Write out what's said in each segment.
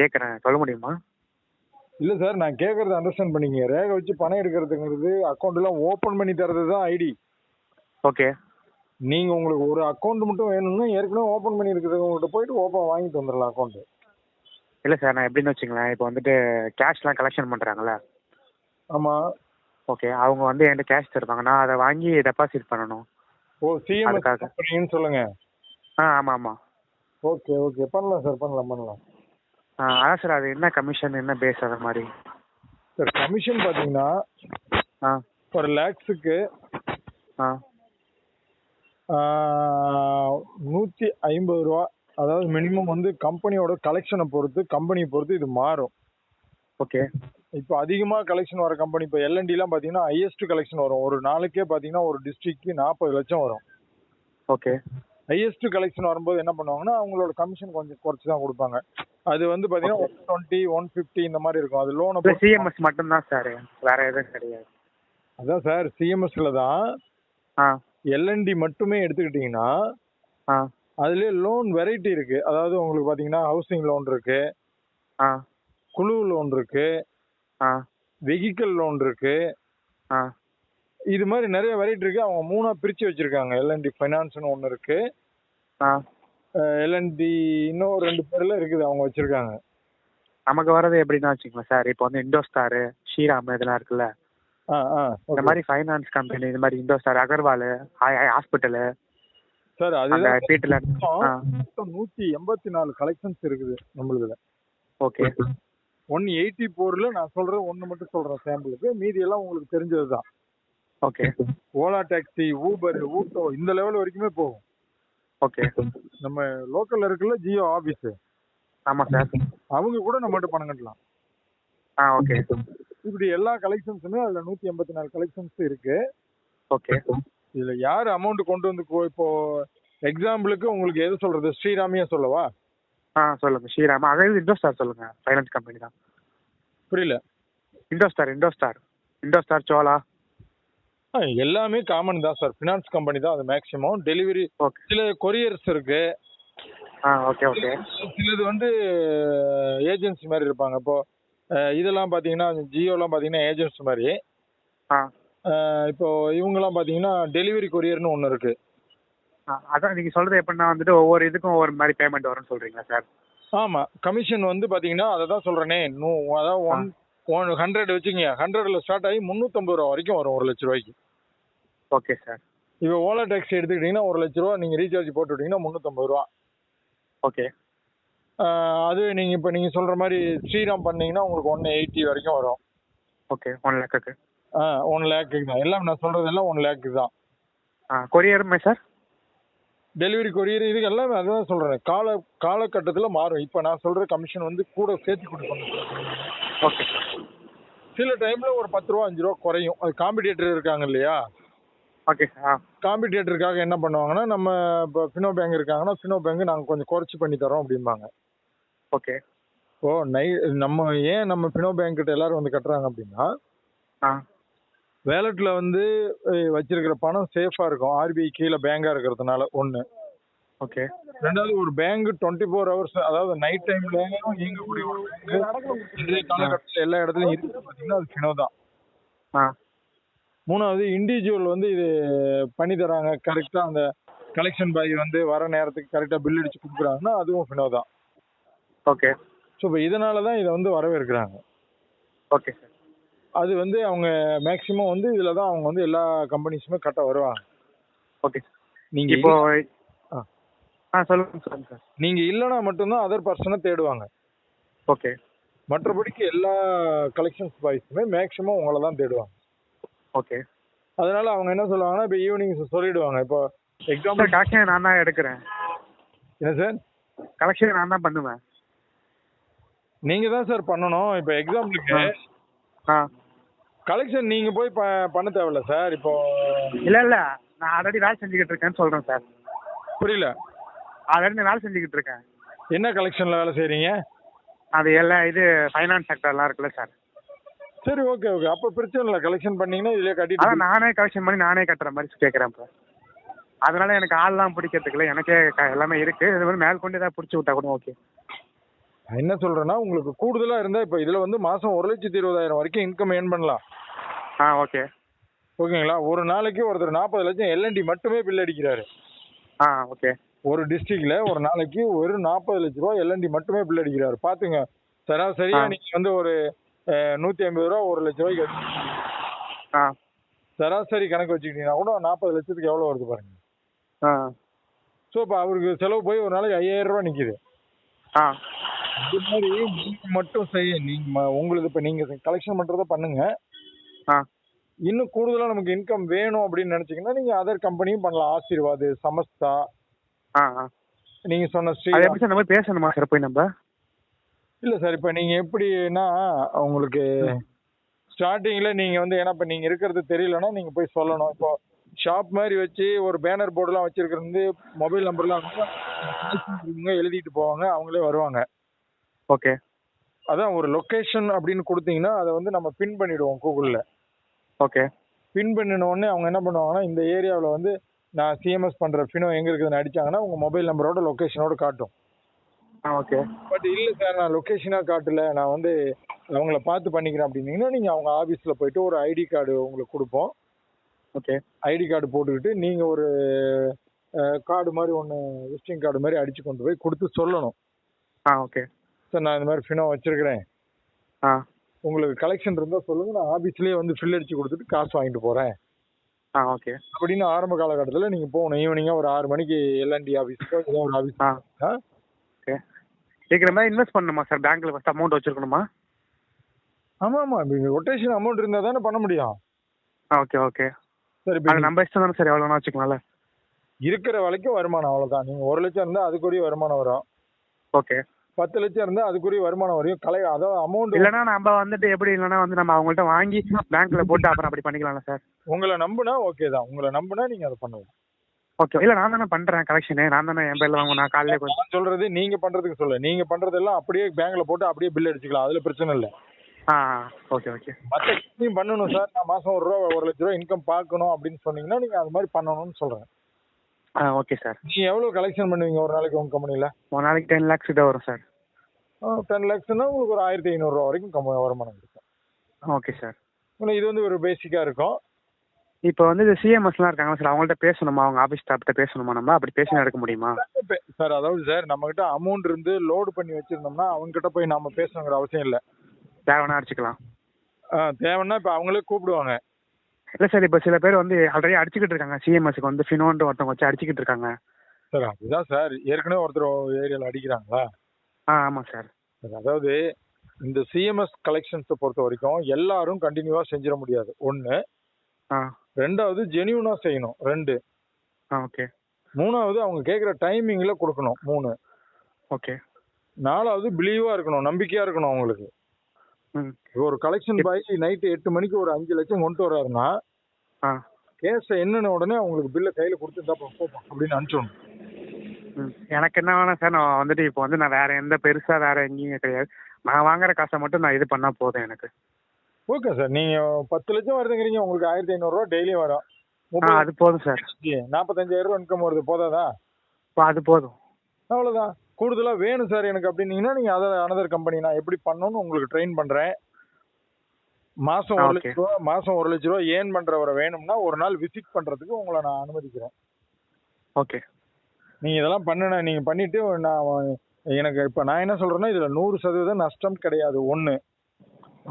கேட்குறேன் சொல்ல முடியுமா? இல்ல சார் நான் கேக்குறத அண்டர்ஸ்டாண்ட் பண்ணிக்கங்க. ரேகை வச்சு பணம் எடுக்கிறதுங்கிறது அக்கௌண்ட் எல்லாம் ஓபன் பண்ணி தரது தான் ஐடி ஓகே நீங்க உங்களுக்கு ஒரு அக்கௌண்ட் மட்டும் வேணும்னா ஏற்கனவே ஓபன் பண்ணி இருக்கிறவங்ககிட்ட போயிட்டு ஓபன் வாங்கிட்டு வந்துடலாம் அக்கௌண்ட் இல்லை சார் நான் எப்படின்னு வச்சுங்களேன் இப்போ வந்துட்டு கேஷ்லாம் கலெக்ஷன் பண்ணுறாங்கல்ல ஆமா. ஓகே அவங்க வந்து என்கிட்ட கேஷ் தருவாங்க. நான் அதை வாங்கி டெபாசிட் பண்ணணும். ஓ சிஎம் அதுக்காக. கம்பெனின்னு சொல்லுங்க. ஆ ஆமாம் ஆமாம் ஓகே ஓகே பண்ணலாம் சார் பண்ணலாம் பண்ணலாம். அதான் சார் அது என்ன கமிஷன் என்ன பேஸ் அது மாதிரி? சார் கமிஷன் பாத்தீங்கன்னா ஆ. ஒரு லேக்ஸுக்கு நூற்றி ஐம்பது ரூபா அதாவது மினிமம் வந்து கம்பெனியோட கலெக்ஷனை பொறுத்து கம்பெனியை பொறுத்து இது மாறும். ஓகே இப்போ அதிகமாக கலெக்ஷன் வர கம்பெனி இப்போ எல்என்டிலாம் பார்த்தீங்கன்னா ஹையஸ்ட் கலெக்ஷன் வரும். ஒரு நாளைக்கே பார்த்தீங்கன்னா ஒரு டிஸ்ட்ரிக்ட்க்கு நாற்பது லட்சம் வரும். ஓகே ஹையஸ்ட் கலெக்ஷன் வரும்போது என்ன பண்ணுவாங்கன்னா அவங்களோட கமிஷன் கொஞ்சம் குறைச்சி தான் கொடுப்பாங்க. அது வந்து பார்த்தீங்கன்னா ஒன் டுவெண்ட்டி ஒன் ஃபிஃப்டி இந்த மாதிரி இருக்கும். அது லோனை சிஎம்எஸ் மட்டும்தான் சார் வேற எதுவும் கிடையாது. அதான் சார் சிஎம்எஸ்ல தான் ஆ. எல்என்டி மட்டுமே எடுத்துக்கிட்டிங்கன்னா அதுலேயே லோன் வெரைட்டி இருக்கு. அதாவது உங்களுக்கு பார்த்தீங்கன்னா ஹவுசிங் லோன் இருக்கு. குழு லோன் இருக்கு. வெஹிக்கிள் லோன் இருக்கு. இது மாதிரி நிறைய வெரைட்டி இருக்கு. அவங்க மூணா பிரிச்சு வச்சிருக்காங்க. எல்என்டி ஃபைனான்ஸ்னு ஒன்று இருக்கு. எல்என்டி இன்னும் ரெண்டு பேர்ல இருக்குது அவங்க வச்சிருக்காங்க. நமக்கு வர்றது எப்படின்னா வச்சுக்கோங்களேன் சார் இப்போ வந்து இண்டோஸ்டாரு ஸ்ரீராம் இதெல்லாம் இருக்குல்ல? இந்த மாதிரி ஃபைனான்ஸ் கம்பெனி இந்த மாதிரி இண்டோஸ்டார் அகர்வால் ஹாஸ்பிட்டலு சார் அதுதான் வீட்டில் நூத்தி எண்பத்தி நாலு கலெக்ஷன்ஸ் இருக்குது நம்மளுதுல. ஓகே ஒன் எயிட்டி ஃபோர்ல நான் சொல்றேன் ஒன்னு மட்டும் சொல்றேன் சாம்பிளுக்கு மீதி எல்லாம் உங்களுக்கு தெரிஞ்சதுதான். Okay Ola taxi Uber auto இந்த லெவல் வரைக்குமே போகும். ஓகே நம்ம லோக்கல்ல இருக்குல்ல ஜியோ ஆபீஸ் ஆமாம் சார் அவங்க கூட நம்மகிட்ட பணம் கட்டலாம். ஆ ஓகே இப்படி எல்லா கலெக்ஷன்ஸுமே அதுல நூத்தி எண்பத்தி நாலு கலெக்ஷன்ஸ் இருக்கு. ஓகே இதுல யார் அமௌண்ட் கொண்டு வந்து கொ- இப்போ எக்ஸாம்பிளுக்கு உங்களுக்கு எது சொல்றது? ஸ்ரீராமியா சொல்லவா? ஆ சொல்லுங்கள் ஸ்ரீராம். அதாவது இண்டோஸ்டார் சொல்லுங்கள் ஃபைனான்ஸ் கம்பெனி தான். புரியல. இண்டோஸ்டார் இண்டோஸ்டார் இண்டோஸ்டார் சோலா. எல்லாமே காமன் தான் சார் ஃபினான்ஸ் கம்பெனி தான் அது மேக்ஸிமம் டெலிவரி சில கொரியர்ஸ் இருக்கு. ஆ ஓகே ஓகே சிலது வந்து ஏஜென்சி மாதிரி இருப்பாங்க. இப்போ இதெல்லாம் பாத்தீங்கன்னா ஜியோலாம் பாத்தீங்கன்னா ஏஜென்சி மாதிரி. இப்போ இவங்கெல்லாம் பாத்தீங்கன்னா டெலிவரி கொரியர்னு ஒன்று இருக்கு. அதான் நீங்கள் சொல்கிறது எப்படின்னா வந்துட்டு ஒவ்வொரு இதுக்கும் ஒவ்வொரு மாதிரி பேமெண்ட் வரும்னு சொல்கிறீங்களா சார் ஆமா. கமிஷன் வந்து பாத்தீங்கன்னா அதை தான் சொல்றேனே. நூ அதாவது ஒன் ஒன் ஹண்ட்ரட் வச்சுக்கங்க. ஹண்ட்ரட்ல ஸ்டார்ட் ஆகி முந்நூற்றம்பது ரூபா வரைக்கும் வரும் ஒரு லட்ச ரூபாய்க்கு. ஓகே சார் இப்போ ஓலா டாக்ஸி எடுத்துக்கிட்டீங்கன்னா ஒரு லட்ச ரூபா நீங்க ரீசார்ஜ் போட்டு விட்டீங்கன்னா முந்நூற்றம்பது ரூபா. ஓகே அது நீங்க இப்போ நீங்க சொல்ற மாதிரி ஸ்ரீராம் பண்ணீங்கன்னா உங்களுக்கு ஒன் எயிட்டி வரைக்கும் வரும். ஓகே ஒன் லேக்குக்கு ஒன் லேக்கு தான். எல்லாம் நான் சொல்றது எல்லாம் ஒன் லேக்கு தான். ஆ கொரியருமே சார் டெலிவரி கொரியர் இது எல்லாமே அதான் சொல்றேன். கால காலகட்டத்தில் மாறும். இப்போ நான் சொல்ற கமிஷன் வந்து கூட சேர்த்து கொடுப்பாங்க ஓகே சில டைம்ல ஒரு பத்து ரூபா அஞ்சு ரூபா குறையும். அது காம்படிட்டர் இருக்காங்க இல்லையா? ஓகே சார் காம்படிட்டருக்காக என்ன பண்ணுவாங்கன்னா நம்ம இப்போ ஃபினோ பேங்க் இருக்காங்கன்னா ஃபினோ பேங்க் நாங்கள் கொஞ்சம் குறைச்சி பண்ணி தரோம் அப்படிம்பாங்க. ஓகே ஓ நை நம்ம ஏன் நம்ம ஃபினோ பேங்க் கிட்ட எல்லாரும் வந்து கட்டுறாங்க அப்படின்னா ஆ. வேலெட்ல வந்து வச்சிருக்கிற பணம் சேஃபா இருக்கும். ஆர்பிஐ கீழே பேங்கா இருக்கிறதுனால ஒன்று ஓகே ரெண்டாவது ஒரு பேங்க் டுவெண்ட்டி ஃபோர் ஹவர்ஸ் அதாவது நைட் டைம்ல இயங்கக்கூடிய ஒரு இன்றைய காலகட்டத்தில் எல்லா இடத்துலையும் இருக்குது பார்த்தீங்கன்னா அது ஃபினோ தான். ஆ. மூணாவது இண்டிவிஜுவல் வந்து இது பண்ணி தராங்க. கரெக்டாக அந்த கலெக்ஷன் பாய் வந்து வர நேரத்துக்கு கரெக்டாக பில் அடிச்சு கொடுக்குறாங்கன்னா அதுவும் ஃபினோ தான். ஓகே ஸோ இப்போ இதனால தான் இதை வந்து வரவேற்கிறாங்க. ஓகே சார் அது வந்து அவங்க மேக்ஸிமம் வந்து இதில் தான் அவங்க வந்து எல்லா கம்பெனிஸுமே கட்ட வருவாங்க. ஓகே நீங்கள் இப்போ ஆ. சொல்லுங்க சொல்லுங்க சார். நீங்கள் இல்லைனா மட்டும்தான் அதர் பர்சனை தேடுவாங்க. ஓகே. மற்றபடிக்கு எல்லா கலெக்ஷன்ஸ் பாய்ஸுமே மேக்ஸிமம் உங்களை தான் தேடுவாங்க. ஓகே. அதனால அவங்க என்ன சொல்லுவாங்கன்னா இப்போ ஈவினிங் சொல்லிடுவாங்க. இப்போ எக்ஸாம்பிள் கலெக்ஷன் நான் தான் எடுக்கிறேன். என்ன சார்? கலெக்ஷன் நான் தான் பண்ணுவேன். நீங்க தான் சார் பண்ணணும். இப்போ எக்ஸாம்பிளுக்கு ஆ. கலெக்ஷன் நீங்க போய் ப பண்ண தேவையில்ல சார். இப்போ இல்லை இல்லை. நான் ஆல்ரெடி வேலை செஞ்சுக்கிட்டு இருக்கேன்னு சொல்கிறேன் சார். புரியல. ஆல்ரெடி நான் வேலை செஞ்சுக்கிட்டு இருக்கேன். என்ன கலெக்ஷன்ல வேலை செய்றீங்க? அது எல்லாம் இது ஃபைனான்ஸ் செக்டர்லாம் இருக்குல்ல சார். சரி ஓகே ஓகே அப்போ பிரச்சனை இல்லை. கலெக்ஷன் பண்ணீங்கன்னா இதுலயே கட்டிட்டு அதான் நானே கலெக்ஷன் பண்ணி நானே கட்டுற மாதிரி கேட்குறேன் இப்போ அதனால எனக்கு ஆள்லாம் பிடிக்கிறதுக்குல எனக்கே க- எல்லாமே இருக்கு. இது வந்து மேல் கொண்டு ஏதாவது பிடிச்சி விட்டா கூட ஓகே நான் என்ன சொல்றேன்னா உங்களுக்கு கூடுதலா இருந்தா இப்ப இதுல வந்து மாசம் ஒரு லட்சத்தி இருபதாயிரம் வரைக்கும் இன்கம் ஏர்ன் பண்ணலாம். ஆ ஓகே ஓகேங்களா ஒரு நாளைக்கு ஒருத்தர் நாற்பது லட்சம் எல்என்டி மட்டுமே பில் அடிக்கிறாரு. ஆ ஓகே ஒரு டிஸ்ட்ரிக்ட்ல ஒரு நாளைக்கு ஒரு நாற்பது லட்ச ரூபா எல்என்டி மட்டுமே பில் அடிக்கிறாரு. பாத்துங்க. சராசரியா. நீங்க வந்து ஒரு நூத்தி ஐம்பது ரூபா ஒரு லட்ச ரூபாய்க்கு சராசரி கணக்கு வச்சுக்கிட்டீங்கன்னா கூட நாற்பது லட்சத்துக்கு எவ்வளவு வருது பாருங்க. ஸோ இப்போ அவருக்கு செலவு போய் ஒரு நாளைக்கு ஐயாயிரம் ரூபாய் நிக்குது. ஆ. இது மாதிரி மட்டும் செய்ய நீங்க உங்களுக்கு இப்ப நீங்க கலெக்ஷன் பண்றத பண்ணுங்க. இன்னும் கூடுதலா நமக்கு இன்கம் வேணும் அப்படின்னு நினைச்சீங்கன்னா நீங்க அதர் கம்பெனியும் பண்ணலாம். ஆசீர்வாத் சமஸ்தா நீங்க சொன்ன ஸ்ரீ அது எப்படி சார் நம்ம பேசணுமா சார் போய் நம்ம? இல்ல சார் இப்ப நீங்க எப்படின்னா உங்களுக்கு ஸ்டார்டிங்ல நீங்க வந்து ஏன்னா இப்ப நீங்க இருக்கிறது தெரியலன்னா நீங்க போய் சொல்லணும். இப்போ ஷாப் மாதிரி வச்சு ஒரு பேனர் போர்டுலாம் வச்சிருக்கிறது மொபைல் நம்பர்லாம் எழுதிட்டு போவாங்க அவங்களே வருவாங்க. ஓகே. அதான் ஒரு லொகேஷன் அப்படின்னு கொடுத்தீங்கன்னா அதை வந்து நம்ம பின் பண்ணிடுவோம் கூகுள்ல. ஓகே. பின் பண்ணின உடனே அவங்க என்ன பண்ணுவாங்கன்னா இந்த ஏரியாவில் வந்து நான் சிஎம்எஸ் பண்ற ஃபினோ எங்க இருக்குதுன்னு அடிச்சாங்கன்னா உங்க மொபைல் நம்பரோட லொகேஷனோட காட்டும். ஆ ஓகே பட் இல்ல சார் நான் லொகேஷனா காட்டல. நான் வந்து அவங்கள பார்த்து பண்ணிக்கிறேன் அப்படின்னீங்கன்னா நீங்க அவங்க ஆபீஸ்ல போயிட்டு ஒரு ஐடி கார்டு உங்களுக்கு கொடுப்போம். ஓகே ஐடி கார்டு போட்டுக்கிட்டு நீங்க ஒரு கார்டு மாதிரி ஒன்று விசிட்டிங் கார்டு மாதிரி அடிச்சு கொண்டு போய் கொடுத்து சொல்லணும். ஆ ஓகே சார் நான் இந்த மாதிரி ஃபினோ வச்சிருக்கிறேன். ஆ. உங்களுக்கு கலெக்ஷன் இருந்தால் சொல்லுங்க. நான் ஆபீஸ்லயே வந்து ஃபில் அடிச்சு கொடுத்துட்டு காசு வாங்கிட்டு போறேன். ஆ ஓகே அப்படின்னு ஆரம்ப காலகட்டத்தில் நீங்க போகணும். ஈவினிங்கா ஒரு ஆறு மணிக்கு எல்என்டி ஆஃபீஸ்க்கோ ஏதோ ஒரு ஆஃபீஸ் ஆ. ஓகே இருக்கிற மாதிரி இன்வெஸ்ட் பண்ணணுமா சார் பேங்க்ல ஃபர்ஸ்ட் அமௌண்ட் வச்சிருக்கணுமா? ஆமா ஆமா. ரொட்டேஷன் அமௌண்ட் இருந்தா தானே பண்ண முடியும். ஆ ஓகே ஓகே சரி இப்போ அது நம்ம இஷ்டம் தானே சார் எவ்வளோ வேணா வச்சுக்கலாம்ல. இருக்கிற வரைக்கும் வருமானம் அவ்வளவுதான். நீங்க ஒரு லட்சம் இருந்தா அதுக்குரிய வருமானம் வரும். ஓகே பத்து லட்சம் இருந்தா அதுக்குரிய வருமானம் வரையும் கலை அதாவது அமௌண்ட் இல்லைன்னா நம்ம வந்துட்டு எப்படி இல்லைன்னா வந்து நம்ம அவங்கள்ட்ட வாங்கி பேங்க்ல போட்டு அப்புறம் அப்படி பண்ணிக்கலாம்ல சார் உங்களை நம்புனா ஓகே தான். உங்களை நம்புனா நீங்க அதை பண்ணலாம் ஓகே இல்லை நான் தானே பண்ணுறேன் கலெக்ஷனு நான் தானே என் பேரில் வாங்குவேன். நான் காலையிலே கொஞ்சம் சொல்றது நீங்க பண்றதுக்கு சொல்ல. நீங்க பண்றதெல்லாம் அப்படியே பேங்க்ல போட்டு அப்படியே பில் அடிச்சுக்கலாம். அதுல பிரச்சனை இல்ல. ஆ ஓகே ஓகே மற்ற கம்பெனியும் பண்ணணும் சார் நான் மாசம் ஒரு ரூபா ஒரு லட்ச ரூபா இன்கம் பார்க்கணும் அப்படின்னு சொன்னீங்கன்னா நீங்க அது மாதிரி பண்ணணும்னு சொல்றேன். ஆ ஓகே சார் நீங்க எவ்வளவு கலெக்ஷன் பண்ணுவீங்க ஒரு நாளைக்கு உங்க கம்பெனில ஒரு நாளைக்கு டென் லேக்ஸ் கிட்ட வரும் சார் டென் லேக்ஸ்னா உங்களுக்கு ஒரு ஆயிரத்தி ஐநூறுரூவா வரைக்கும் கம்ம வருமானம் கிடைக்கும் ஓகே சார் இது வந்து ஒரு பேசிக்கா இருக்கும். இப்போ வந்து இது சிஎம்எஸ்லாம் இருக்காங்க சார் அவங்கள்ட்ட பேசணுமா? அவங்க ஆஃபீஸ் ஸ்டாஃப்ட்ட பேசணுமா நம்ம? அப்படி பேசி எடுக்க முடியுமா? சார் அதாவது சார் நம்ம கிட்ட அமௌண்ட் இருந்து லோடு பண்ணி வச்சிருந்தோம்னா அவங்க கிட்ட போய் நாம பேசணுங்கிற அவசியம் இல்ல. தேவைன்னா அடிச்சுக்கலாம். ஆ, தேவைன்னா இப்ப அவங்களே கூப்பிடுவாங்க. இல்லை சார் இப்போ சில பேர் வந்து ஆல்ரெடி அடிச்சுக்கிட்டு இருக்காங்க. சிஎம்எஸ்க்கு வந்து ஃபினோன்ட்டு ஒருத்தவங்க வச்சு அடிச்சுக்கிட்டு இருக்காங்க. சார் அதுதான் சார் ஏற்கனவே ஒருத்தர் ஏரியால அடிக்கிறாங்களா? ஆ ஆமாம் சார். அதாவது இந்த சிஎம்எஸ் கலெக்ஷன்ஸை பொறுத்த வரைக்கும் எல்லாரும் கண்டினியூவா செஞ்சிட முடியாது. ஒண்ணு ஆ. ரெண்டாவது ஜெனியூனா செய்யணும். ரெண்டு. ஆ ஓகே. மூணாவது அவங்க கேட்குற டைமிங்ல கொடுக்கணும். மூணு. ஓகே. நாலாவது பிலீவா இருக்கணும். நம்பிக்கையா இருக்கணும் அவங்களுக்கு. ம். ஒரு கலெக்ஷன் பாய் நைட்டு எட்டு மணிக்கு ஒரு அஞ்சு லட்சம் கொண்டு வர்றாருன்னா ஆ. கேஸை என்னென்ன உடனே அவங்களுக்கு பில்லை கையில கொடுத்துட்டா போப்போம் அப்படின்னு அனுப்பிச்சோணும் எனக்கு என்ன வேணாம் சார் நான் வந்துட்டு இப்போ வந்து நான் வேற எந்த பெருசா வேற எங்கேயும் கிடையாது. நான் வாங்குற காசை மட்டும் நான் இது பண்ணா போதும் எனக்கு. ஓகே சார் நீங்க பத்து லட்சம் வருதுங்கிறீங்க உங்களுக்கு ஆயிரத்தி ஐநூறுரூவா டெய்லி வரும். அது போதும் சார் நாற்பத்தஞ்சாயிரம் ரூபா இன்கம் வருது போதாதா? அது போதும். அவ்வளவுதான் கூடுதலா வேணும் சார் எனக்கு அப்படின்னீங்கன்னா நீங்க அதை அனதர் கம்பெனி நான் எப்படி பண்ணணும்னு உங்களுக்கு ட்ரெயின் பண்றேன். மாசம் ஒரு. லட்ச ரூபா மாசம் ஒரு லட்ச ரூபா ஏன் பண்றவரை வேணும்னா ஒரு நாள் விசிட் பண்றதுக்கு உங்களை நான் அனுமதிக்கிறேன். ஓகே நீங்க இதெல்லாம் பண்ணுன நீங்க பண்ணிட்டு நான் எனக்கு இப்ப நான் என்ன சொல்றேன்னா இதுல நூறு சதவீதம் நஷ்டம் கிடையாது ஒண்ணு.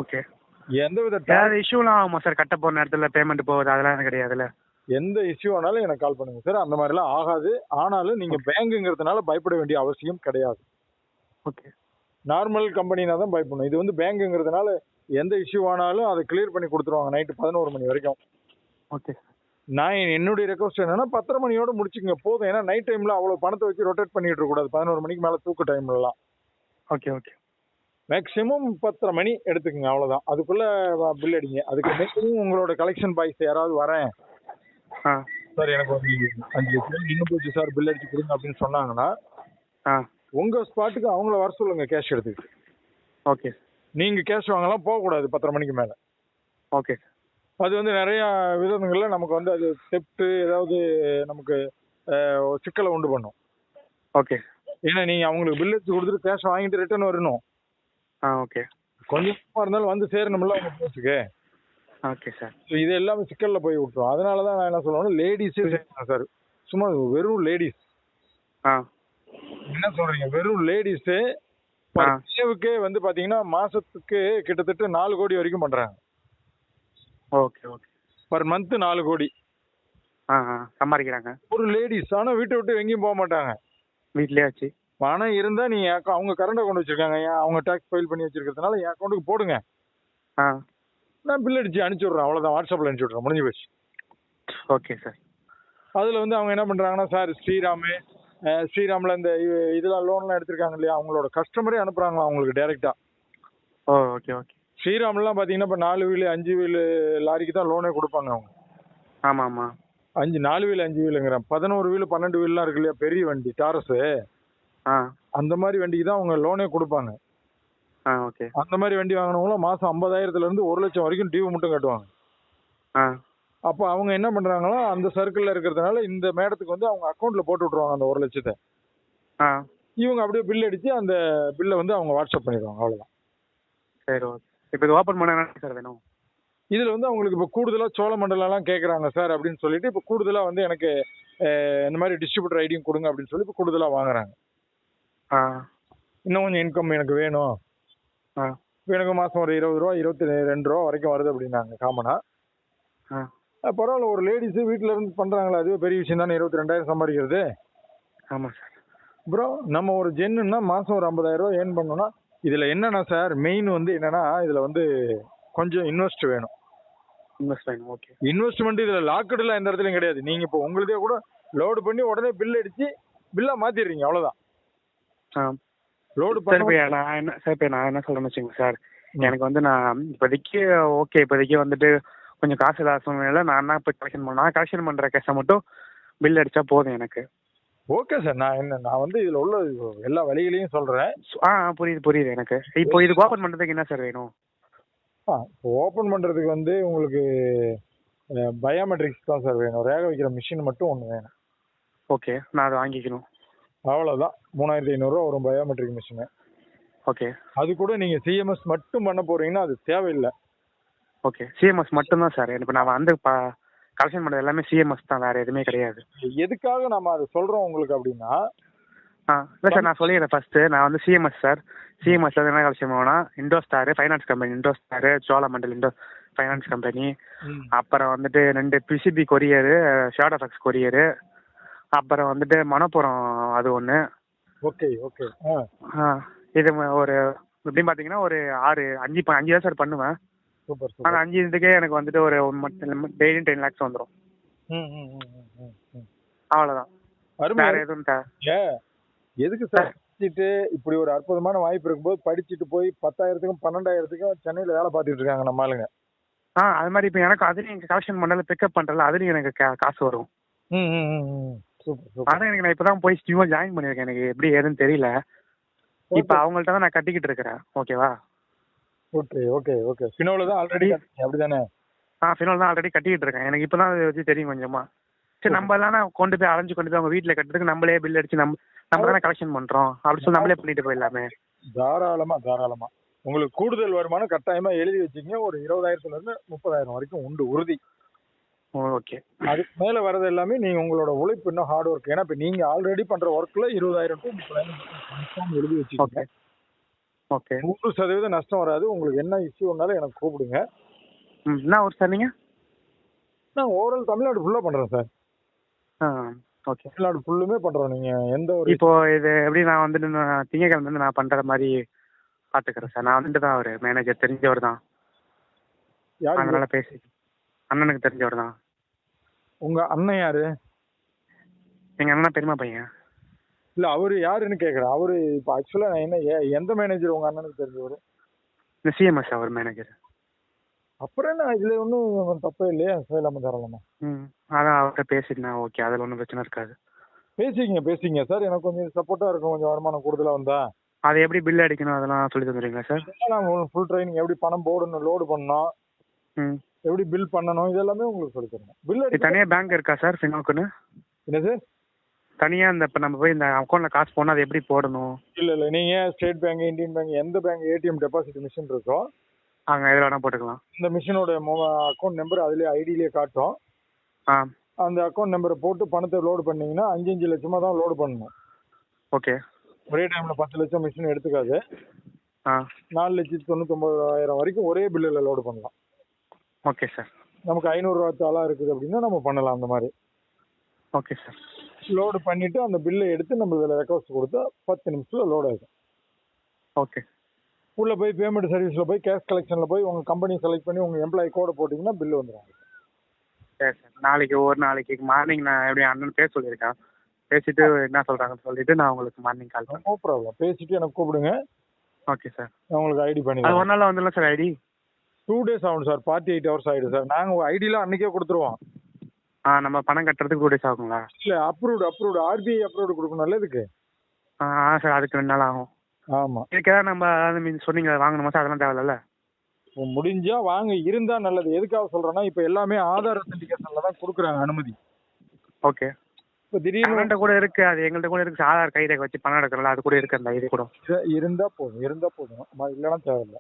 ஓகே. எந்த வித வேற இஷ்யூலாம் ஆகுமா சார் கட்ட போற நேரத்தில் பேமெண்ட் போகுது அதெல்லாம் எனக்கு கிடையாதுல்ல. எந்த இஷ்யூ ஆனாலும் எனக்கு கால் பண்ணுங்க சார் அந்த மாதிரி எல்லாம் ஆகாது. ஆனாலும் நீங்க பேங்குங்கிறதுனால பயப்பட வேண்டிய அவசியம் கிடையாது. ஓகே நார்மல் கம்பெனினா தான் பயப்படணும். இது வந்து பேங்குங்கிறதுனால எந்த இஷ்யூ ஆனாலும் அதை கிளியர் பண்ணி கொடுத்துருவாங்க நைட்டு பதினோரு மணி வரைக்கும். ஓகே நான் என்- என்னுடைய ரெக்வஸ்ட் என்னன்னா பத்தரை மணியோட முடிச்சுங்க போதும். ஏன்னா நைட் டைம்ல அவ்வளவு பணத்தை வச்சு ரொட்டேட் பண்ணிட்டு கூடாது. பதினோரு மணிக்கு மேல தூக்க டைம்லலாம் ஓகே ஓகே மேக்ஸிமம் பத்தரை மணி எடுத்துக்கங்க. அவ்வளவுதான். அதுக்குள்ள பில் அடிங்க. அதுக்கு மேக்ஸிமம் உங்களோட கலெக்ஷன் பாய்ஸ் யாராவது வரேன். ஆ. சார் எனக்கு ஒரு அஞ்சு லட்சம் இன்னும் போச்சு சார் பில் அடிச்சு கொடுங்க அப்படின்னு சொன்னாங்கன்னா ஆ. உங்க ஸ்பாட்டுக்கு அவங்கள வர சொல்லுங்க கேஷ் எடுத்துக்கிட்டு. ஓகே நீங்க கேஷ் வாங்கலாம் போகக்கூடாது பத்தரை மணிக்கு மேல. ஓகே அது வந்து நிறைய விதங்கள்ல நமக்கு வந்து அது செப்ட் ஏதாவது நமக்கு சிக்கலை உண்டு பண்ணும். ஓகே. ஏன்னா நீங்க அவங்களுக்கு பில் எடுத்து கொடுத்துட்டு கேஷ் வாங்கிட்டு ரிட்டர்ன் வரணும். ஆ ஓகே. கொஞ்சமா இருந்தாலும் வந்து சேரணும்ல உங்க பேச்சுக்கு ஓகே சார். இது எல்லாமே சிக்கல்ல போய் விட்டுரும். அதனால தான் நான் என்ன சொல்லுவேன் லேடிஸே சேர்க்கலாம் சார். சும்மா வெறும் லேடிஸ் ஆ. என்ன சொல்றீங்க? வெறும் லேடிஸு ஆ. தேவுக்கே வந்து பாத்தீங்கன்னா மாசத்துக்கு கிட்டத்தட்ட நாலு கோடி வரைக்கும் பண்றாங்க. Okay okay. பர் மந்த் நாலு கோடி. சம்பாதிக்கிறாங்க. ஒரு லேடிஸ் ஆனா வீட்டை விட்டு எங்கேயும் போக மாட்டாங்க. வீட்லயே வச்சு. பணம் இருந்தா account- அவங்க கரண்ட் அக்கௌண்ட் வச்சிருக்காங்க. ஏன் அவங்க டாக்ஸ் ஃபைல் பண்ணி வச்சிருக்கிறதுனால என் அக்கௌண்ட்டுக்கு போடுங்க. நான் பில் அடிச்சு அனுப்பிச்சி விட்றேன் அவ்வளவுதான். வாட்ஸ்அப்ல அனுப்பிச்சி விட்றேன் முடிஞ்சு போச்சு. Okay sir. அதுல வந்து அவங்க என்ன பண்றாங்கன்னா சார் ஸ்ரீராமு ஸ்ரீராம்ல இந்த இதெல்லாம் லோன்லாம் எடுத்திருக்காங்க இல்லையா? அவங்களோட கஸ்டமரே அனுப்புறாங்களா அவங்களுக்கு டைரக்டா ஓ ஓகே ஓகே. ஸ்ரீராம்லாம் பாத்தீங்கன்னா இப்போ நாலு வீலு அஞ்சு வீலு லாரிக்கு தான் லோனே கொடுப்பாங்க அவங்க. ஆமாம் ஆமாம் அஞ்சு நாலு வீல் அஞ்சு வீலுங்கிறேன் பதினோரு வீலு பன்னெண்டு வீல்லாம் இருக்கு இல்லையா? பெரிய வண்டி டாரஸு. ஆ. அந்த மாதிரி வண்டிக்கு தான் அவங்க லோனே கொடுப்பாங்க. ஆ ஓகே. அந்த மாதிரி வண்டி வாங்கினவங்களும் மாசம் ஐம்பதாயிரத்துல இருந்து ஒரு லட்சம் வரைக்கும் டியூ மட்டும் கட்டுவாங்க. ஆ. அப்போ அவங்க என்ன பண்றாங்களோ அந்த சர்க்கிள்ல இருக்கிறதுனால இந்த மேடத்துக்கு வந்து அவங்க அக்கௌண்ட்ல போட்டு விட்ருவாங்க அந்த ஒரு லட்சத்தை. ஆ. இவங்க அப்படியே பில் அடிச்சு அந்த பில்லை வந்து அவங்க வாட்ஸ்அப் பண்ணிடுவாங்க அவ்வளவுதான். சரி ஓகே. இப்போ இது ஓப்பன் பண்ண என்ன சார் வேணும்? இதுல வந்து அவங்களுக்கு இப்போ கூடுதலா சோழமண்டலம்லாம் கேக்குறாங்க சார் அப்படின்னு சொல்லிட்டு இப்போ கூடுதலா வந்து எனக்கு இந்த மாதிரி டிஸ்ட்ரிபியூட்டர் ஐடியும் கொடுங்க அப்படின்னு சொல்லி இப்போ கூடுதலா வாங்குறாங்க. ஆ. இன்னும் கொஞ்சம் இன்கம் எனக்கு வேணும். ஆ. எனக்கு மாசம் ஒரு இருபது ரூபா இருபத்தி ரெண்டு ரூபா வரைக்கும் வருது அப்படின்னாங்க காமனா. ஆ. அஹ், பரவாயில்ல ஒரு லேடிஸ் வீட்ல இருந்து பண்றாங்களா அதுவே பெரிய விஷயம் தானே இருபத்தி ரெண்டாயிரம் சம்பாதிக்கிறது. ஆமாம் சார் ப்ரோ நம்ம ஒரு ஜென்னுன்னா மாசம் ஒரு ஐம்பதாயிரம் ரூபா ஏர்ன் பண்ணோம்னா இதுல என்னன்னா சார் மெயின் வந்து என்னன்னா இதுல வந்து கொஞ்சம் இன்வெஸ்ட் வேணும். இன்வெஸ்ட் வேணும் ஓகே இன்வெஸ்ட்மெண்ட் இதுல லாக்கெட்ல எந்த இடத்துலயும் கிடையாது. நீங்க இப்போ உங்களுதே கூட லோடு பண்ணி உடனே பில் அடிச்சு பில்லா மாத்திடுறீங்க அவ்வளவுதான். ஆ. லோடு சார் இப்போ நான் என்ன சார் இப்போ நான் என்ன சொல்றேன்னு வச்சுக்கோங்க சார். எனக்கு வந்து நான் இப்போதைக்கு ஓகே இப்போதைக்கு வந்துட்டு கொஞ்சம் காசு இல்லாத சூழ்நிலை நான் என்ன இப்போ கலெக்ஷன் பண்ண கலெக்ஷன் பண்ணுற கேஷை மட்டும் பில் அடிச்சா போதும் எனக்கு. ஓகே சார் நான் என்ன நான் வந்து இதுல உள்ள எல்லா வழிகளையும் சொல்றேன். ஆ புரியுது புரியுது எனக்கு. இப்போ இதுக்கு ஓப்பன் பண்ணுறதுக்கு என்ன சார் வேணும்? ஓபன் பண்றதுக்கு வந்து உங்களுக்கு பயோமெட்ரிக்ஸ் தான் சார் வேணும். ரேக வைக்கிற மிஷின் மட்டும் ஒன்று வேணும். ஓகே நான் அதை வாங்கிக்கணும். அவ்வளவுதான். மூணாயிரத்தி ஐநூறுரூவா வரும் பயோமெட்ரிக் மிஷின் ஓகே அது கூட நீங்க சிஎம்எஸ் மட்டும் பண்ண போறீங்கன்னா அது தேவையில்லை. ஓகே சிஎம்எஸ் மட்டும்தான் சார் இப்போ நான் வந்து ப கலெக்ஷன் பண்ணது எல்லாமே சிஎம்எஸ் தான் வேறு எதுவுமே கிடையாது. எதுக்காக நம்ம அதை சொல்றோம் உங்களுக்கு அப்படின்னா? ஆ இல்லை சார் நான் சொல்லிடுறேன் ஃபஸ்ட்டு நான் வந்து சிஎம்எஸ் சார். சிஎம்எஸ் என்ன கலெக்ஷன் பண்ணுவோம்னா Indostar finance company Indostar Cholamandal Indo finance company அப்புறம் வந்துட்டு ரெண்டு PCB courier short effects courier அப்புறம் வந்துட்டு மணப்புறம் அது ஒன்று ஓகே ஓகே. ஆ. இது ஒரு எப்படின்னு பார்த்தீங்கன்னா ஒரு ஆறு அஞ்சு அஞ்சு தான் சார் பண்ணுவேன். Super super. அஞ்சு இதுக்கே எனக்கு வந்துட்டு ஒரு டெய்லியும் டென் லேக்ஸ் வந்துடும். அவ்வளோதான் வேற எதுவும் எதுக்கு சார் படிச்சுட்டு இப்படி ஒரு அற்புதமான வாய்ப்பு இருக்கும்போது படிச்சுட்டு போய் பத்தாயிரத்துக்கும் பன்னெண்டாயிரத்துக்கும் சென்னையில வேலை பார்த்துட்டு இருக்காங்க நம்ம ஆளுங்க. ஆ அது மாதிரி இப்போ எனக்கு அதுலேயும் கலெக்ஷன் பண்ணல பிக்கப் பண்ணுறல அதுலேயும் எனக்கு காசு வரும். அதான் எனக்கு நான் இப்போ தான் போய் ஸ்டியூவாக ஜாயின் பண்ணியிருக்கேன் எனக்கு எப்படி ஏதுன்னு தெரியல. இப்போ அவங்கள்ட்ட தான் நான் கட்டிக்கிட்டு இருக்கிறேன். ஓகேவா? ஓகே ஓகே ஓகே ஃபினோல தான் ஆல்ரெடி அப்படிதானே? ஆ ஃபினால் தான் ஆல்ரெடி கட்டிக்கிட்டு இருக்கேன். எனக்கு இப்போ தான் வச்சு தெரியும் கொஞ்சமா. சரி நம்ம எல்லாம் கொண்டு போய் அலைஞ்சு கொண்டு போய் அவங்க வீட்டில் கட்டுறதுக்கு நம்மளே பில் அடிச்சு நம்ம நம்ம தானே கலெக்ஷன் பண்ணுறோம் அப்படி சொல்லி நம்மளே பண்ணிட்டு போயிடலாமே. தாராளமா தாராளமா. உங்களுக்கு கூடுதல் வருமானம் கட்டாயமா எழுதி வச்சுக்கங்க. ஒரு இருபதாயிரத்துல இருந்து முப்பதாயிரம் வரைக்கும் உண்டு உறுதி. ஓகே அதுக்கு மேல வர்றது எல்லாமே நீங்க உங்களோட உழைப்பு இன்னும் ஹார்ட் ஒர்க் ஏன்னா இப்ப நீங்க ஆல்ரெடி பண்ற ஒர்க்ல இருபதாயிரம் டு முப்பதாயிரம் எழுதி வச்சுக்கோங்க. ஓகே. நூறு சதவீதம் நஷ்டம் வராது. உங்களுக்கு என்ன இஷ்யூனாலும் எனக்கு கூப்பிடுங்க. ம் என்ன ஊர் சார் நீங்கள் நான் ஓவரால் தமிழ்நாடு ஃபுல்லா பண்றேன் சார். ஆ ஓகே. தமிழ்நாடு ஃபுல்லுமே பண்றோம். நீங்க எந்த ஒரு இப்போ இது எப்படி நான் வந்துட்டு நான் திங்கக்கிழமை வந்து நான் பண்ணுற மாதிரி பார்த்துக்கிறேன் சார். நான் வந்துட்டு தான் அவர் மேனேஜர் தெரிஞ்சவர் தான். யாரு அதனால பேசி அண்ணனுக்கு தெரிஞ்சவர் தான். உங்க அண்ணன் யாரு? எங்கள் அண்ணன் பெரியமா பையன். இல்ல அவரு யாருன்னு கேக்குறேன். அவரு இப்ப ஆக்சுவலா நான் என்ன எ- எந்த மேனேஜர் உங்க அண்ணனுக்கு தெரிஞ்சவரு இந்த சிஎம்எஸ் அவர் மேனேஜர் அப்புறம் என்ன இதுல ஒன்றும் தப்பே இல்லையா சேலாம தாராளமா. ம் அதான் அவர்கிட்ட பேசிட்டேன் ஓகே அதில் ஒன்றும் பிரச்சனை இருக்காது. பேசிங்க பேசிங்க சார் எனக்கு கொஞ்சம் சப்போர்ட்டா இருக்கும் கொஞ்சம் வருமானம் கூடுதலா வந்தா. அது எப்படி பில் அடிக்கணும் அதெல்லாம் சொல்லி தந்துடுறீங்களா சார்? நான் ஃபுல் ட்ரைனிங் எப்படி பணம் போடணும் லோடு பண்ணணும் ம். எப்படி பில் பண்ணணும் இது எல்லாமே உங்களுக்கு சொல்லி தரணும். பில் இது அடிக்க தனியாக பேங்க் இருக்கா சார் ஃபினோக்குன்னு என்னது? தனியாக இந்த இப்போ நம்ம போய் இந்த அக்கௌண்ட்டில் காசு போனால் அது எப்படி போடணும்? இல்ல இல்ல. நீங்க ஸ்டேட் பேங்க் இந்தியன் பேங்க் எந்த பேங்க் ஏடிஎம் டெபாசிட் மிஷின் இருக்கோ அங்கே எதில் வேணால் போட்டுக்கலாம். இந்த மிஷினோட அக்கௌண்ட் நம்பர் அதுலயே ஐடியிலேயே காட்டும். அந்த அக்கௌண்ட் நம்பரை போட்டு பணத்தை லோடு பண்ணீங்கன்னா அஞ்சு அஞ்சு லட்சமா தான் லோடு பண்ணணும். ஓகே. ஒரே டைம்ல பத்து லட்சம் மிஷின் எடுத்துக்காது. நாலு லட்சத்தி தொண்ணூத்தொம்பதாயிரம் வரைக்கும் ஒரே பில்லில் லோடு பண்ணலாம். Okay sir. நமக்கு ஐநூறுரூவா தாளா இருக்குது அப்படின்னா நம்ம பண்ணலாம் அந்த மாதிரி. Okay sir. லோடு பண்ணிட்டு அந்த பில்லை எடுத்து நம்ம இதில் ரெக்வஸ்ட் கொடுத்தா பத்து நிமிஷத்துல லோட் ஆகும் ஓகே உள்ள போய் பேமெண்ட் சர்வீஸ்ல போய் கேஷ் கலெக்ஷன்ல போய் உங்க கம்பெனி செலக்ட் பண்ணி உங்க எம்ப்ளாயி கோட போட்டீங்கன்னா பில் வந்துடும் சரி சார் நாளைக்கு ஒரு நாளைக்கு. மார்னிங் நான் எப்படி அண்ணன் பேச சொல்லியிருக்கேன் பேசிட்டு என்ன சொல்கிறாங்கன்னு சொல்லிட்டு நான் உங்களுக்கு மார்னிங் கால் பண்ணுறேன் நோ ப்ராப்ளம் பேசிட்டு எனக்கு கூப்பிடுங்க. ஓகே சார் நான் உங்களுக்கு ஐடி பண்ணி அது ஒரு நாளில் வந்துடலாம் சார் ஐடி டூ டேஸ் ஆகும் சார் ஃபார்ட்டி எயிட் ஹவர்ஸ் ஆயிடும் சார் நாங்கள் ஐடியில் அன்னைக்கே கொடுத்துருவோம். ஆ நம்ம பணம் கட்டுறதுக்கு டூ டேஸ் ஆகுங்களா? இல்லை அப்ரூவ்டு அப்ரூவ்டு ஆர்பிஐ அப்ரூவ்டு கொடுக்கணும்ல இதுக்கு? ஆ ஆ சார் அதுக்கு ரெண்டு நாள் ஆகும். ஆமாம் இதுக்கு ஏதாவது நம்ம அது மீன் சொன்னீங்க வாங்கணுமா சார் அதெல்லாம் தேவையில்ல இப்போ முடிஞ்சா வாங்க இருந்தா நல்லது. எதுக்காக சொல்றேன்னா இப்போ எல்லாமே ஆதார் அத்தன்டிகேஷன்ல தான் கொடுக்குறாங்க அனுமதி. ஓகே. இப்போ திடீர்னு எங்கள்கிட்ட கூட இருக்கு அது எங்கள்கிட்ட கூட இருக்கு. ஆதார் கைரேகை வச்சு பணம் எடுக்கிறல அது கூட இருக்கு அந்த ஐடி கூட. இரு- இருந்தா போதும் இருந்தா போதும். ம- இல்லைன்னா தேவையில்லை.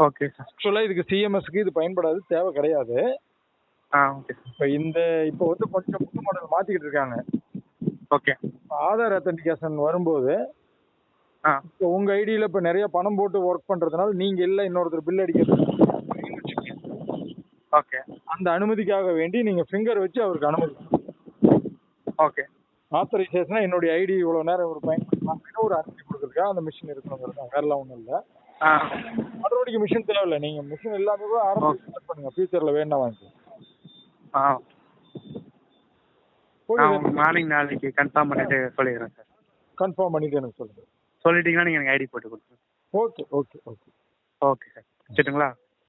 ஓகே சார் ஆக்சுவலாக இதுக்கு சிஎம்எஸ்க்கு இது பயன்படாது தேவை கிடையாது. ஆ ஓகே இப்போ இந்த இப்போ வந்து கொஞ்சம் புது மாடல் மாத்திக்கிட்டு இருக்காங்க. ஓகே ஆதார் அத்தன்டிகேஷன் வரும்போது இப்போ உங்க ஐடியில இப்போ நிறைய பணம் போட்டு ஒர்க் பண்றதுனால நீங்க இல்லை இன்னொருத்தர் பில் அடிக்கிறது ஓகே அந்த அனுமதிக்காக வேண்டி நீங்க ஃபிங்கர் வச்சு அவருக்கு அனுமதி. ஓகே ஆத்தரைசேஷனா என்னுடைய ஐடி இவ்வளவு நேரம் ஒரு பயன்படுத்தலாம் ஒரு அனுமதி கொடுத்துருக்கா அந்த மிஷின் இருக்கணுங்கிறது வேறலாம் ஒன்றும் இல்லை. மறுபடியும் மிஷின் தேவையில்லை. நீங்க மிஷின் இல்லாம கூட ஆரம்பிச்சு பண்ணுங்க. ஃபியூச்சர்ல வேணா வாங்கிக்கலாம். ஆ. நான் மார்னிங் நாளைக்கு கன்ஃபார்ம் பண்ணிட்டு சொல்லிடுறேன் சார். கன்ஃபார்ம் பண்ணிட்டு எனக்கு சொல்லுங்க. சொல்லிட்டீங்கன்னா நீங்கள் எனக்கு ஐடி போட்டு கொடுத்துருங்க. Okay okay okay okay sir வச்சுட்டுங்களா?